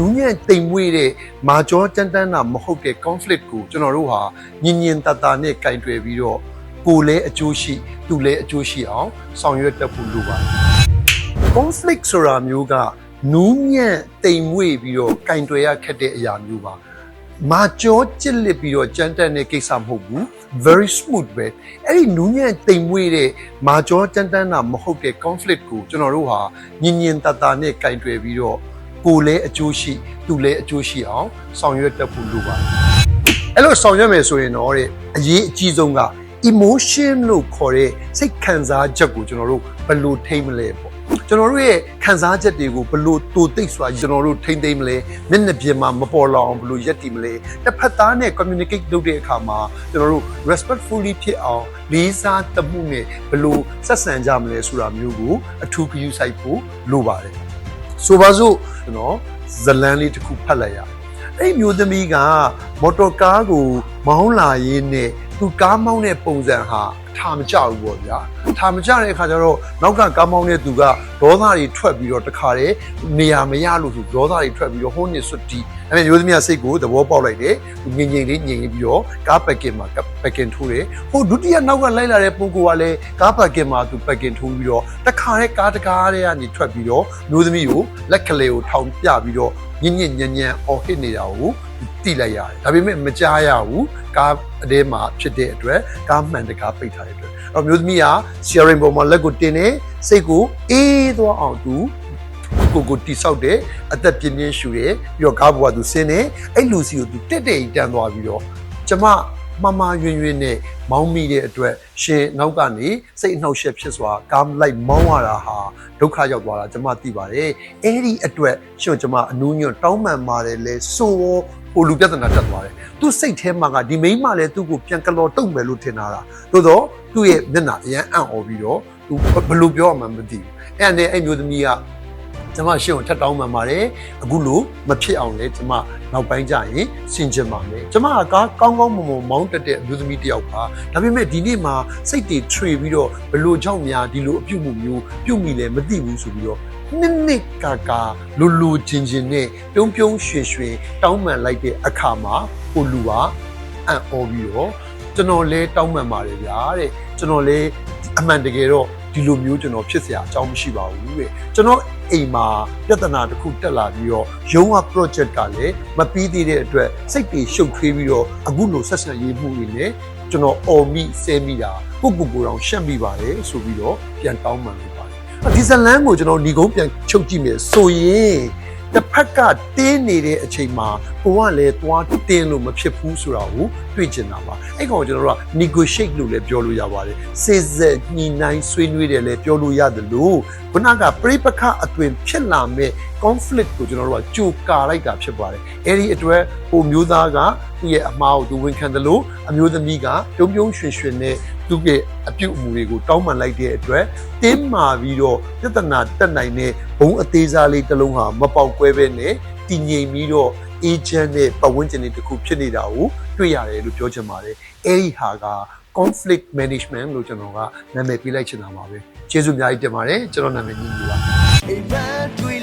နူးညံ့တိမ်မွေ့တဲ့မာကျောတန်းတန်းတာမဟုတ်တဲ့ conflict ကိုကျွန်တော်တို့ဟာညင်ညင်တတာနဲ့ကင်တွယ်ပြီးတော့ကိုယ်လည်းအကျိုးရှိသူလည်းအကျိုးရှိအောင်ဆောင်ရွက်တတ်ဖို့လိုပါတယ် conflict ဆိုတာမျိုးကနူးညံ့တိမ်မွေ့ပြီးတော့ကင်တွယ်ရခက်တဲ့အရာမျိုးပါမာကျောကြစ်လက်ပြီးတော့ကြမ်းတမ်းတဲ့ကိစ္စမဟုတ်ဘူး very smooth ပဲအဲ့ဒီနူးညံ့တိမ်မွေ့တဲ့မာကျောကြမ်းတမ်းတာမဟုတ်တဲ့ conflict ကိုကျွန်တော်တို့ဟာညင်ညင်တတာနဲ့ကင်တွယ်ပြီးတော့ ကိုယ်လည်းအကျိုးရှိသူလည်းအကျိုးရှိအောင်ဆောင်ရွက်တတ်ဖို့လိုပါတယ်အဲ့လိုဆောင်ရွက်မယ်ဆိုရင်တော့တဲ့အရေးအကြီးဆုံးက emotion လို့ခေါ်တဲ့စိတ်ခံစားချက်ကိုကျွန်တော်တို့ဘယ်လိုထိမ့်မလဲပေါ့ကျွန်တော်တို့ရဲ့ခံစားချက်တွေကိုဘယ်လိုတိုးတိတ်စွာကျွန်တော်တို့ထိမ့်သိမ့်မလဲမျက်နှာပြင်မှာမပေါ်လောင်ဘယ်လိုရက်တည်မလဲတစ်ဖက်သားနဲ့ communicate လုပ်တဲ့အခါမှာကျွန်တော်တို့ respectfully ဖြစ်အောင်လေးစားတမှုနဲ့ဘယ်လိုဆက်ဆံကြမလဲဆိုတာမျိုးကိုအထူးဂရုစိုက်ဖို့လိုပါတယ်ဆိုပါစို့ကျွ န်တော်ဇလန်းလေးတစ်ခုဖတ်လိုက်ရအောင်အဲ့ဒီမျိုးသမီးကမော်တော်ကားကိုမောင်းလာရင်းနဲ့သူကားမောင်းတဲ့ပုံစံဟာအထာမကျဘူးပေါ့ဗျာအထာမကျတဲ့အခါကျတော့နောက်ကကားမောင်းတဲ့သူကဒေါသတွေထွက်ပြီးတော့တခါတည်းနေရာမရလို့ဆိုဒေါသတွေထွက်ပြီးတော့ဟိုးနေစွတ်တီးအဲ့ဒီမျိုးသမီးကစိတ်ကိုသဘောပေါက်လိုက်တယ်သူငြိမ်ငြိမ်လေးငြိမ်ပြီးတော့ကားပက်ကင်မှာပ က်ကင်ထိုးတယ်ဟိုဒုတိယနောက်ကလိုက်လာတဲ့ပုံကလည်းကားပက်ကင်မှာသူပက်ကင်ထိုးပြီးတော့တခါတည်းကားတကားတွေကနေထွက်ပြီးတော့မျိုးသမီးကိုလက်ကလေးကိုထောင်ပြပြီးတော့ညင်ညင်ညံ့ညံ့အော်ဟစ်နေတာကိုတိလိုက်ရတယ်ဒါပေမဲ့မကြားရဘူးကားအထဲမှာဖြစ်တဲ့အတွက်ကားမှန်တကားပိတ်ထားတဲ့အတွက်အဲ့တော့မျိုးသမီးက sharing ပေါ်မှာလက်ကိုတင်နေစိတ်ကိုအေးသွားအောင်သူကိုကိုတိဆောက်တယ်အသက်ပြင်းပြင်းရှူတယ်ပြီးတော့ကားပေါ်ကသူဆင်းတယ်အဲ့လူစီကိုသူတက်တက်ကြီးတန်းသွားပြီးတော့ကျမ မမယွင်ယွင်နဲ့မောင်းမိတဲ့အတွက်ရှင်နောက်ကနေစိတ်အနှောက်အယှက်ဖြစ်စွာကားလိုက်မောင်းရတာဟာဒုက္ခရောက်သွားတာကျမသိပါတယ်အဲ့ဒီအတွက်ရှင်ကျမအနူးညွတ်တောင်းပန်ပါတယ်လဲစိုးဟိုလူပြဿနာတက်သွားတယ်သူစိတ်ထဲမှာကဒီမိန်းမလည်းသူ့ကိုပြန်ကလော်တုတ်မယ်လို့ထင်တာလားသို့တော့သူ့ရဲ့မျက်နှာအရန်အံ့ဩပြီးတော့သူဘယ်လိုပြောရမှန်းမသိဘူးအဲ့ဒါနဲ့အဲ့မျိုးသမီးက ကျမရှင်းကိုထပ်တောင်းပန်ပါတယ်အခုလို့မဖြစ်အောင်လဲကျမနောက်ပိုင်းကျရင်ဆင်ခြင်ပါမယ်ကျမကကားကောင်းကောင်းမွန်မွန်မောင်းတက်တဲ့အမျိုးသမီးတစ်ယောက်ပါဒါပေမဲ့ဒီနေ့မှာစိတ်တွေထွေပြီးတော့ဘလို့ကြောင့်များဒီလိုအပြုတ်မှုမျိုးပြုတ်မိလဲမသိဘူးဆိုပြီးတော့နှစ်နှစ်ကာကာလူလူချင်းချင်းနဲ့ပြုံးပြုံးရွှင်ရွှင်တောင်းပန်လိုက်တဲ့အခါမှာကိုလူကအံ့ဩပြီးတော့ကျွန်တော်လဲတောင်းပန်ပါတယ်ဗျာတဲ့ကျွန်တော်လဲအမှန်တကယ်တော့ ဒီလိုမျိုးကျွန်တော်ဖြစ်เสียအကြောင်းမရှိပါဘူးတဲ့ကျွန်တော်အိမ်မှာပြဿနာတစ်ခုတက်လာပြီးတော့ရုံးက project ကလည်းမပြီးသေးတဲ့အတွက်စိတ်တွေရှုပ်ထွေးပြီးတော့အခုလိုဆက်ဆံရေးမှုတွေနဲ့ကျွန်တော်အော်မိဆဲမိတာကိုကိုကိုတောင်ရှက်မိပါတယ်ဆိုပြီးတော့ပြန်တောင်းပန်လိုက်ပါတယ်ဒီဇလန်ကိုကျွန်တော်ညီကုန်းပြန်ချုပ်ကြည့်မယ်ဆိုရင်တစ်ဖက်ကတင်းနေတဲ့အချိန်မှာ ကိုကလည်းသွားတင်းလို့မဖြစ်ဘူးဆိုတာကိုတွေ့ကျင်တာပါအဲ့ကောင်ကျွန်တော်တို့က negotiate လို့လည်းပြောလို့ရပါတယ်စေစက်ညှိနှိုင်းဆွေးနွေးတယ်လည်းပြောလို့ရတယ်လို့ခုနကပြိပခအသွင်ဖြစ်လာမဲ့ conflict ကိုကျွန်တော်တို့ကကြိုကာလိုက်တာဖြစ်ပါတယ်အဲ့ဒီအတွက်ဟိုမျိုးသားကသူ့ရဲ့အမှားကိုသူဝန်ခံတယ်လို့အမျိုးသမီးကပြုံးပြုံးရွှင်ရွှင်နဲ့သူ့ရဲ့အပြုတ်အမူတွေကိုတောင်းပန်လိုက်တဲ့အတွက်တင်းမာပြီးတော့ပြဿနာတက်နိုင်တဲ့ဘုံအသေးစားလေးတစ်လုံးဟာမပေါက်ကွဲပဲနဲ့တည်ငြိမ်ပြီးတော့ agent နဲ့ပတ်ဝန်းကျင်တွေတစ်ခုဖြစ်နေတာကိုတွေ့ရတယ်လို့ပြောချင်ပါတယ်အဲ့ဒီဟာက conflict management လို့ကျွန်တော်ကနာမည်ပေးလိုက်ချင်တာပါပဲကျေးဇူးအများကြီးတင်ပါတယ်ကျွန်တော်နာမည်ညီညီပါ Amen.